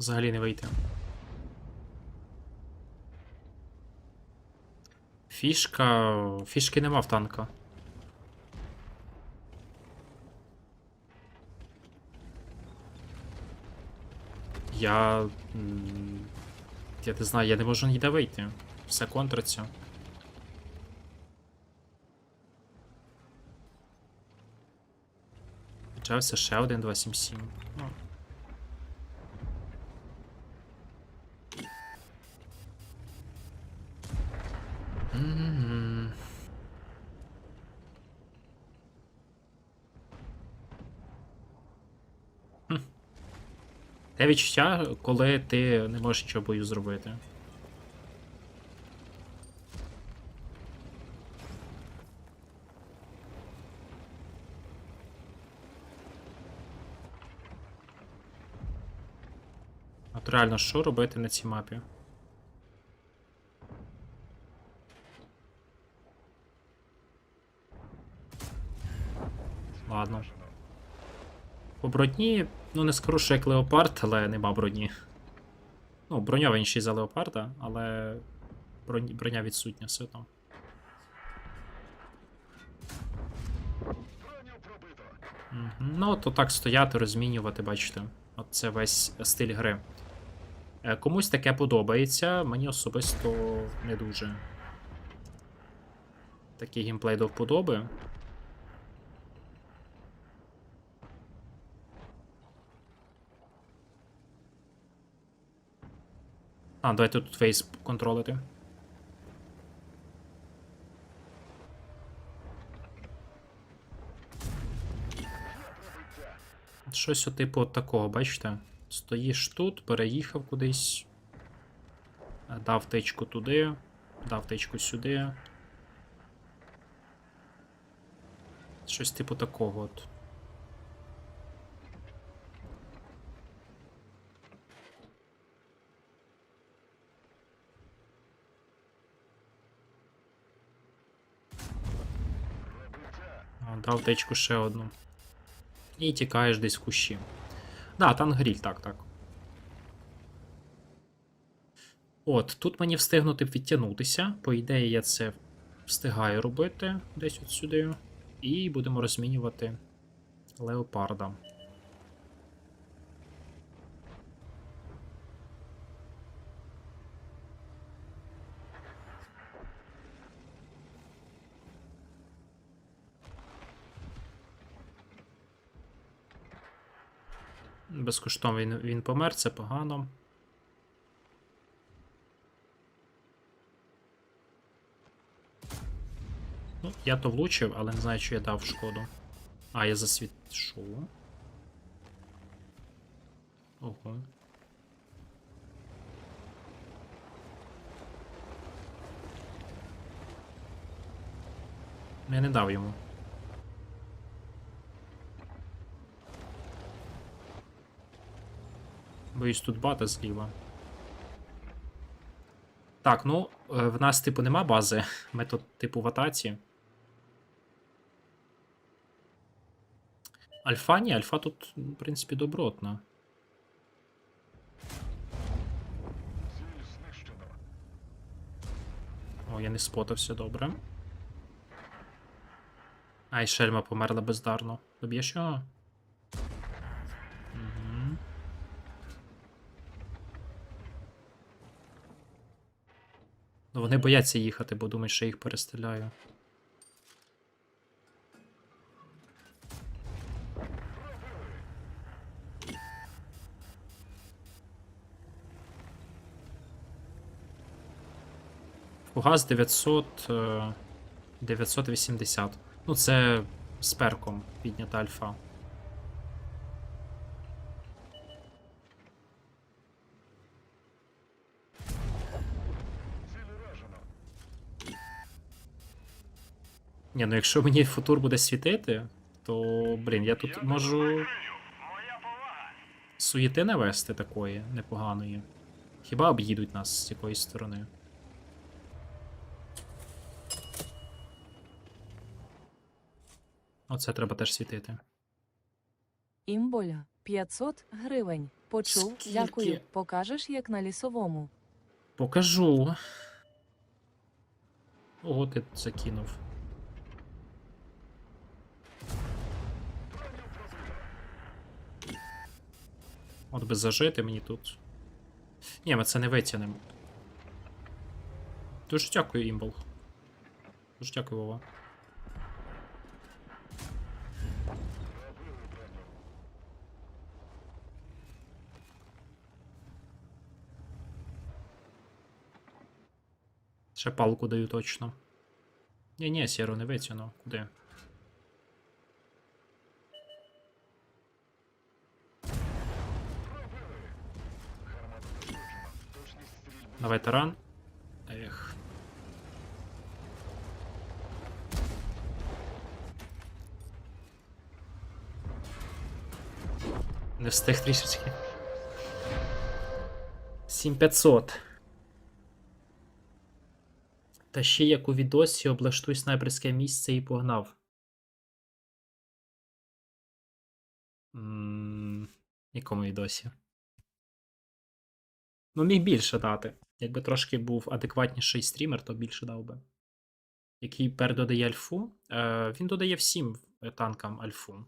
взагалі не вийти. Фішка. Фішки нема в танка. Я. Я не знаю, я не можу ніде вийти. Все контриться. Почався ще один 277. Ну. Те відчуття, коли ти не можеш нічого бою зробити. От реально, що робити на цій мапі? Ладно. По броні, ну не скажу, що як леопард, але нема броні. Ну, броньованіший за леопарда, але броня відсутня все. Мгм. Ну, то так стояти, розмінювати, бачите. От це весь стиль гри. Е, Комусь таке подобається, мені особисто не дуже. Такий геймплей до вподоби. А, давайте тут фейс контролити. Щось у типу от такого, бачите? Стоїш тут, переїхав кудись. е, Дав тичку туди, дав тичку сюди. Щось типу такого от. О, Дав течку ще одну. І тікаєш десь в кущі. Да, тангріль, так, так. От, тут мені встигнути відтягнутися. По ідеї, я це встигаю робити десь от сюди. І будемо розмінювати леопарда. Безкоштовно він, він помер, це погано. Ну, я то влучив, але не знаю, чи я дав шкоду. А, я засвішу. Ого. Я не дав йому. Боюсь, тут бата зліва. Так, ну, е, в нас, типу, нема бази. Ми тут, типу, в атаці. Альфа ні, альфа тут, в принципі, добротна. О, я не спотався, добре. Ай, шельма померла бездарно. Доб'єш його? Вони бояться їхати, бо думають, що я їх перестріляю. Фугас 900. е, 980. Ну, це з перком піднята альфа. Ні, ну якщо мені футур буде світити, то, блін, я тут можу суєти навести такої непоганої. Хіба об'їдуть нас з якоїсь сторони? Оце треба теж світити. Імболя 500 гривень. Почув, Скільки? дякую. Покажеш, як на лісовому. Покажу. Ого, ти закинув. От би зажити мені тут. Ні, ми це не витягнемо. Дуже дякую, імбол. Дуже дякую, Вова. Ще палку даю точно. Ні, ні, сіру не витягну. Куди? Давай таран. Ех. Не встиг трішечки. 7500. Та ще як у відосі облаштуй снайперське місце і погнав. Якому відосі? Ну, міг більше дати. Якби трошки був адекватніший стрімер, то більше дав би. Який пер додає альфу? Е, він додає всім танкам альфу.